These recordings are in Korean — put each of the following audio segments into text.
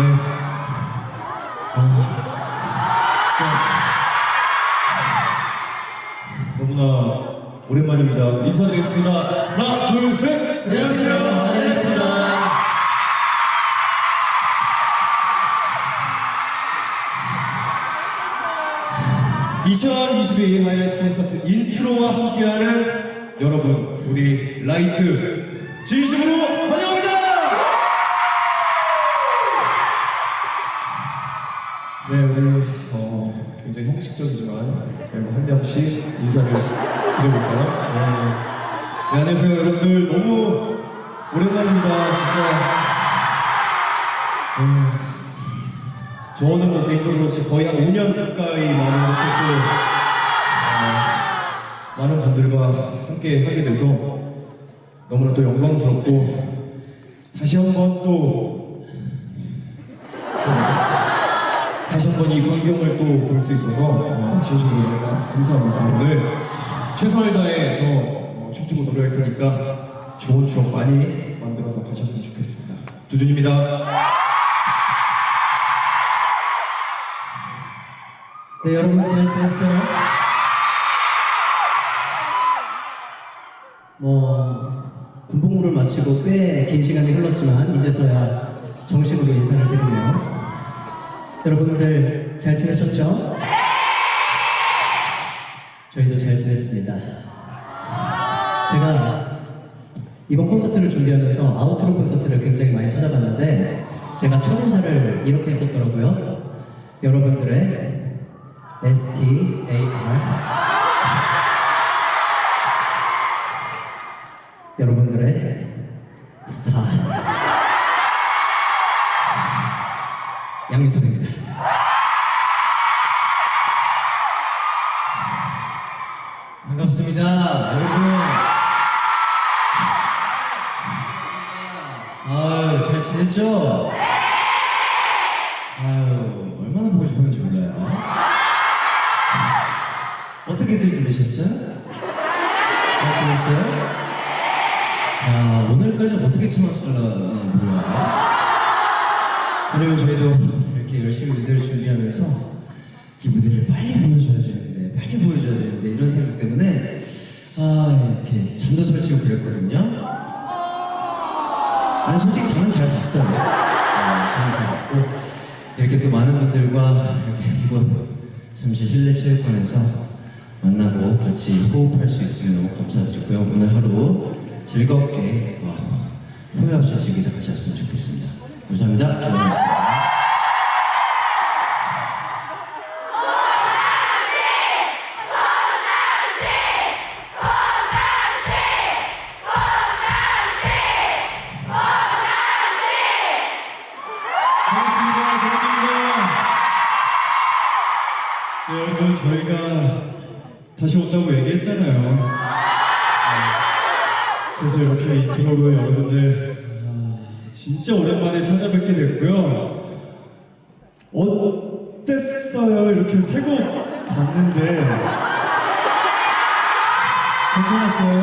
네. 어, 진짜 너무나 오랜만입니다. 인사드리겠습니다. 하나, 둘, 셋. 안녕하세요. 안녕하십니다. (2022) 하이라이트 콘서트 인트로와 함께하는 여러분 우리 라이트 진심으로 네, 우리 어, 굉장히 형식적이지만 저희가 한 명씩 인사를 드려볼까요? 네. 네, 안녕하세요, 여러분들. 너무 오랜만입니다, 진짜. 네. 저는 뭐 개인적으로 거의 한 5년 가까이 많은 어, 많은 분들과 함께 하게 돼서 너무나 또 영광스럽고 다시 한번 또 다시 한 번 이 광경을 또 볼 수 있어서 어, 진심으로 감사합니다. 오늘 최선을 다해서 어, 춤추고 노래할 테니까 좋은 추억 많이 만들어서 가셨으면 좋겠습니다. 두준입니다. 네, 여러분 잘 지냈어요? 뭐 군복무를 마치고 꽤 긴 시간이 흘렀지만 이제서야 정식으로 인사를 드리네요. 여러분들 잘 지내셨죠? 저희도 잘 지냈습니다. 제가 이번 콘서트를 준비하면서 아우트로 콘서트를 굉장히 많이 찾아봤는데 제가 첫 인사를 이렇게 했었더라고요. 여러분들의 STAR 여러분들의 스타 양민섭입니다. 잘 지냈어요? 아, 오늘까지 어떻게 참았을까 몰라요. 그리고 저희도 이렇게 열심히 무대를 준비하면서 이 무대를 빨리 보여줘야 되는데, 빨리 보여줘야 되는데, 이런 생각 때문에, 아, 이렇게 잠도 설치고 그랬거든요. 아니, 솔직히 잠은 잘 잤어요. 네, 잠은 잘 잤고, 이렇게 또 많은 분들과 이렇게 이번 잠시 실내 체육관에서 만나고 같이 호흡할 수 있으면 너무 감사드리고요. 오늘 하루 즐겁게 어, 후회 없이 즐기다 가셨으면 좋겠습니다. 감사합니다. 김원이었습니다. 반갑습니다. 조원입니다. 네, 여러분 저희가 다시 온다고 얘기했잖아요. 네, 그래서 이렇게 인트로로 여러분들 아, 진짜 오랜만에 찾아뵙게 됐고요. 어땠어요? 이렇게 세곡 봤는데 괜찮았어요?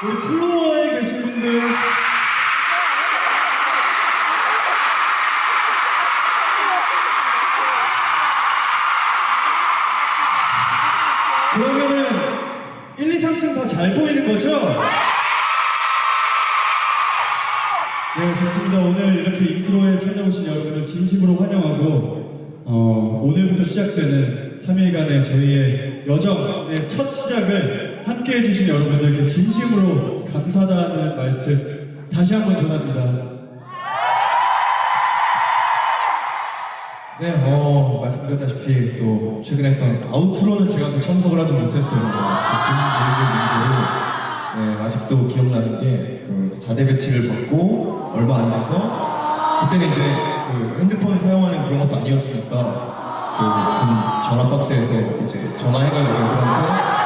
우리 플로어에 계신 분들 그러면은 1, 2, 3층 다 잘 보이는 거죠? 네, 좋습니다. 오늘 이렇게 인트로에 찾아오신 여러분을 진심으로 환영하고 어, 오늘부터 시작되는 3일간의 저희의 여정의 첫 시작을 함께 해주신 여러분들께 진심으로 감사하다는 말씀 다시 한번 전합니다. 네, 어, 말씀드렸다시피 또 최근에 했던 아우트로는 제가 또 참석을 하지 못했어요. 교육의 문제로. 네, 아직도 기억나는 게, 그 자대 배치를 받고 얼마 안 돼서 그때는 이제 그 핸드폰을 사용하는 그런 것도 아니었으니까 그군 전화 박스에서 이제 전화해가지고 애들한테 그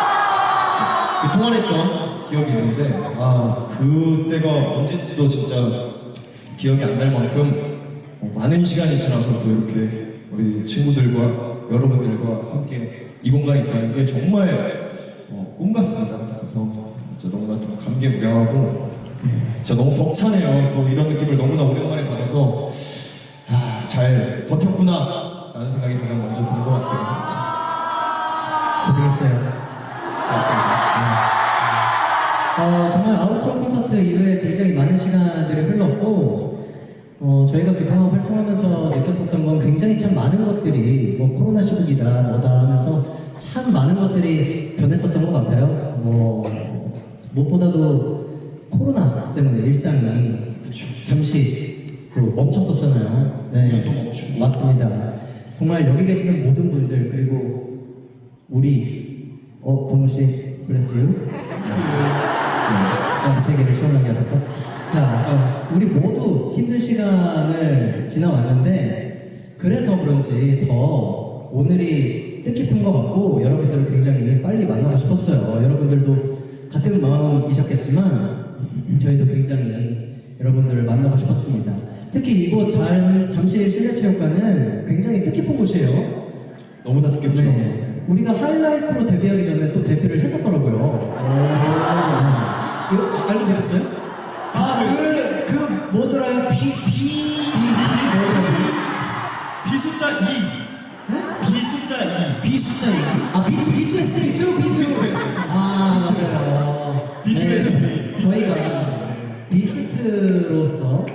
통화를 했던 기억이 있는데 아 그때가 언제인지도 진짜 기억이 안 날 만큼 어, 많은 시간이 지나서 또 이렇게 우리 친구들과 여러분들과 함께 이 공간에 있다는 게 정말 어, 꿈 같습니다. 그래서 진짜 너무나 좀 감개무량하고 예, 진짜 너무 벅차네요. 또 이런 느낌을 너무나 오랜만에 받아서 아, 잘 버텼구나 라는 생각이 가장 먼저 드는 것 같아요. 고생했어요. 어, 정말 아웃트로 콘서트 이후에 굉장히 많은 시간들이 흘렀고, 어, 저희가 그동안 활동하면서 느꼈었던 건 굉장히 참 많은 것들이, 뭐, 코로나 시국이다, 뭐다 하면서 참 많은 것들이 변했었던 것 같아요. 뭐, 무엇보다도 코로나 때문에 일상이 잠시 또 멈췄었잖아요. 네. 또 멈추고. 맞습니다. 정말 여기 계시는 모든 분들, 그리고 우리, 어, 동훈 씨, you. 네, 제 세계를 시원하게 하셔서. 자, 어, 우리 모두 힘든 시간을 지나왔는데, 그래서 그런지 더 오늘이 뜻깊은 것 같고, 여러분들을 굉장히 빨리 만나고 싶었어요. 여러분들도 같은 마음이셨겠지만, 저희도 굉장히 여러분들을 만나고 싶었습니다. 특히 이곳 잘, 잠실 실내체육관은 굉장히 뜻깊은 곳이에요. 너무나 뜻깊죠. 네. 우리가 하이라이트로 데뷔하기 전에 또 데뷔를 했었더라고요. 오. 이거 알고 계셨어요? 아, 그, 그, 뭐더라요? 비, 비, 비, 비, 뭐더라고요? B 숫자 2. 네? B 숫자 2. 비 숫자 2. 아, 비투, 비투, 비투, 비투. 아, 맞아요. 비투에서 네. 저희가 비스트로서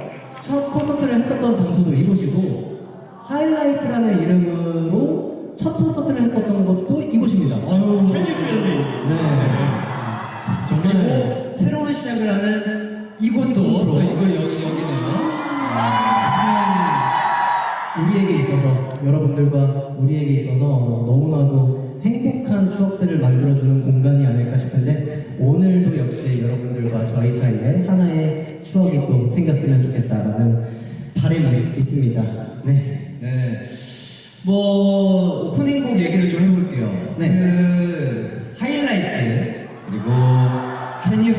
첫 콘서트를 했었던 장소도 이곳이고, 하이라이트라는 이름으로 첫 콘서트를 했었던 것도 이곳입니다. 아유. 팬리필리. 네. 정말 새로운 시작을 하는 이곳도 또 이거 여기 여기네요. 참 우리에게 있어서 여러분들과 우리에게 있어서 너무나도 행복한 추억들을 만들어주는 공간이 아닐까 싶은데 오늘도 역시 여러분들과 저희 사이에 하나의 추억이 또 생겼으면 좋겠다라는 바람이 있습니다. 네. 네. 뭐 오프닝곡 얘기를 좀 해볼게요. 네. 그 하이라이트 그리고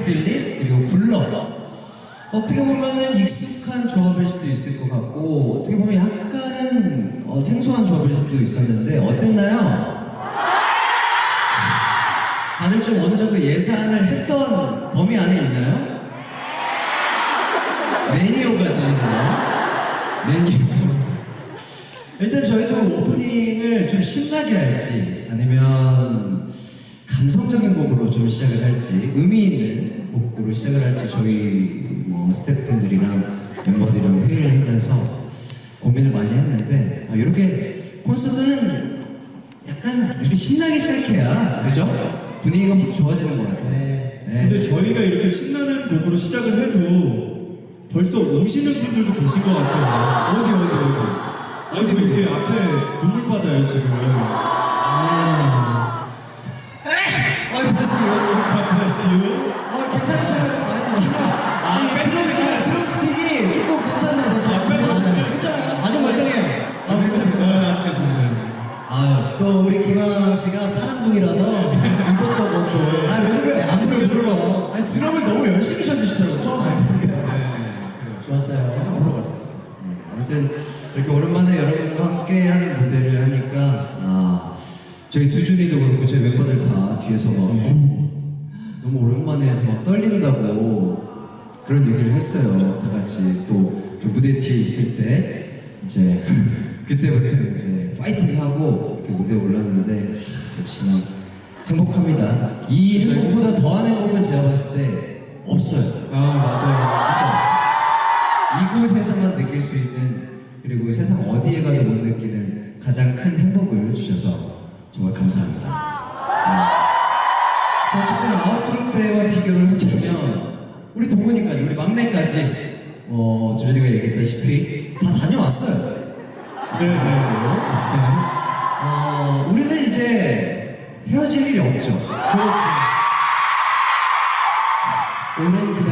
It 그리고 굴러 어떻게 보면은 익숙한 조합일 수도 있을 것 같고 어떻게 보면 약간은 어, 생소한 조합일 수도 있었는데 어땠나요? 다들 좀 어느 정도 예상을 했던 범위 안에 있나요? 매니오가 들리나요? 매니오. 일단 저희도 오프닝을 좀 신나게 할지 아니면 감성적인 곡으로 좀 시작을 할지 의미 있는 곡으로 시작을 할지 저희 뭐 스태프분들이랑 멤버들이랑 회의를 하면서 고민을 많이 했는데 아, 이렇게 콘서트는 약간 이렇게 신나게 시작해야 그죠? 분위기가 확 좋아지는 것 같아요. 네. 네. 근데 저희가 이렇게 신나는 곡으로 시작을 해도 벌써 우시는 분들도 계신 것 같아요. 어디 어디 어디 아니, 그 이게 앞에 눈물 받아요, 지금. 이렇게 오랜만에 여러분과 함께 하는 무대를 하니까, 아, 저희 두준이도 그렇고, 저희 멤버들 다 뒤에서 막, 어, 너무 오랜만에 해서 막 떨린다고 그런 얘기를 했어요. 다 같이 또, 저 무대 뒤에 있을 때, 이제, 그때부터 이제 파이팅하고 이렇게 무대에 올랐는데, 역시나 행복합니다. 이 행복보다 더한 행복은 제가 봤을 때 없어요. 아, 진짜 없어요. 이곳에서만 느낄 수 있는 그리고 세상 어디에 가도 못 느끼는 가장 큰 행복을 주셔서 정말 감사합니다. 네. 자, 어쨌든 아웃트로 때와 비교를 하자면 우리 동훈이까지 우리 막내까지 어 조준이가 얘기했다시피 다 다녀왔어요. 맞아요. 네, 네. 어 우리는 이제 헤어질 일이 없죠. 그렇죠. 오랜 기다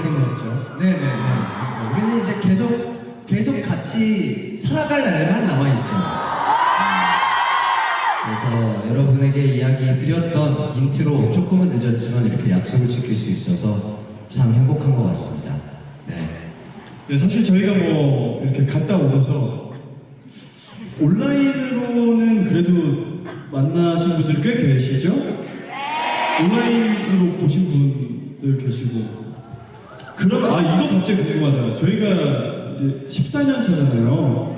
살아갈 날만 남아 있어요. 그래서 여러분에게 이야기 드렸던 인트로 조금은 늦었지만 이렇게 약속을 지킬 수 있어서 참 행복한 것 같습니다. 네. 네, 사실 저희가 뭐 이렇게 갔다 오고서 온라인으로는 그래도 만나신 분들 꽤 계시죠? 온라인으로 보신 분들 계시고 그럼 아 이거 갑자기 궁금하다 저희가 이제 14년 차잖아요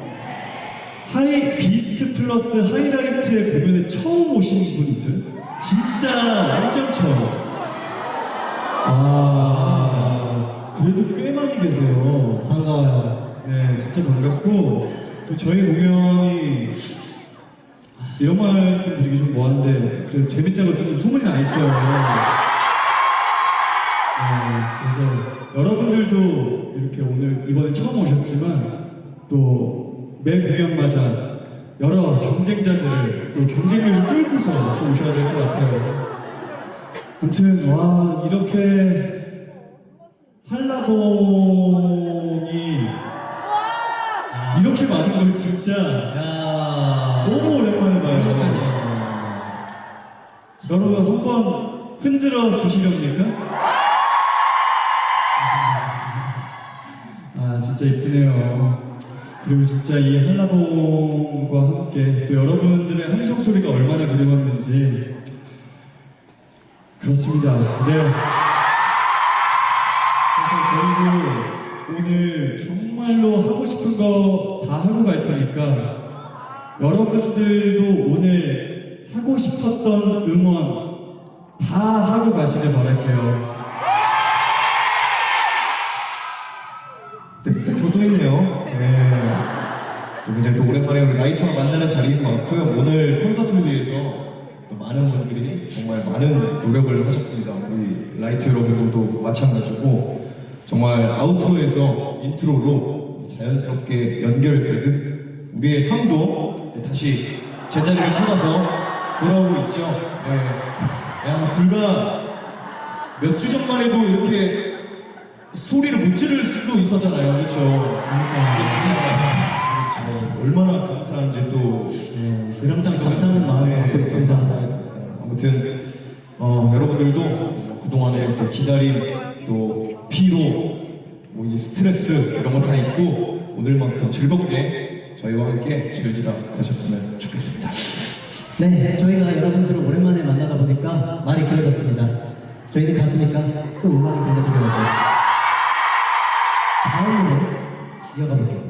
하이 비스트 플러스 하이라이트의 공연에 처음 오신 분 있어요? 진짜 완전 처음 아 그래도 꽤 많이 계세요 반가워요. 네, 진짜 반갑고 또 저희 공연이 이런 말씀 드리기 좀 뭐한데 그래도 재밌다고 좀 소문이 나 있어요. 네, 그래서 여러분들도 이렇게 오늘 이번에 처음 오셨지만 또 매 공연마다 여러 경쟁자들을 또 경쟁력을 뚫고서 또 오셔야 될 것 같아요. 아무튼 와 이렇게 한라봉이 이렇게 많은 걸 진짜 야. 너무 오랜만에 봐요. 여러분 한번 흔들어 주시렵니까? 아 진짜 이쁘네요. 그리고 진짜 이 한라봉과 함께 또 여러분들의 함성 소리가 얼마나 그리웠는지 그렇습니다. 네. 그래서 저희도 오늘 정말로 하고 싶은 거 다 하고 갈 테니까 여러분들도 오늘 하고 싶었던 응원 다 하고 가시길 바랄게요. 네, 저도 있네요. 네. 또 굉장히 또 오랜만에 우리 라이터랑 만나는 자리인 만큼 오늘 콘서트를 위해서 또 많은 분들이 정말 많은 노력을 하셨습니다. 우리 라이트 여러분들도 마찬가지고 정말 아우트로에서 인트로로 자연스럽게 연결되듯 우리의 삶도 다시 제자리를 찾아서 돌아오고 있죠. 네. 야, 불과 몇 주 전만 해도 이렇게 소리를 못 지를 수도 있었잖아요. 그렇죠. 그렇죠. 얼마나 감사한지 또 네, 늘 항상 감사하는 마음을 갖고 있습니다. 아무튼 어, 여러분들도 그동안에 또 기다림, 또 피로, 뭐 이 스트레스 이런 거 다 있고 오늘만큼 즐겁게 저희와 함께 즐기다 가셨으면 좋겠습니다. 네, 저희가 여러분들을 오랜만에 만나다 보니까 말이 길어졌습니다. 저희는 갔으니까 또 음악을 들려드려야죠. 다음 무대 이어가 볼게요.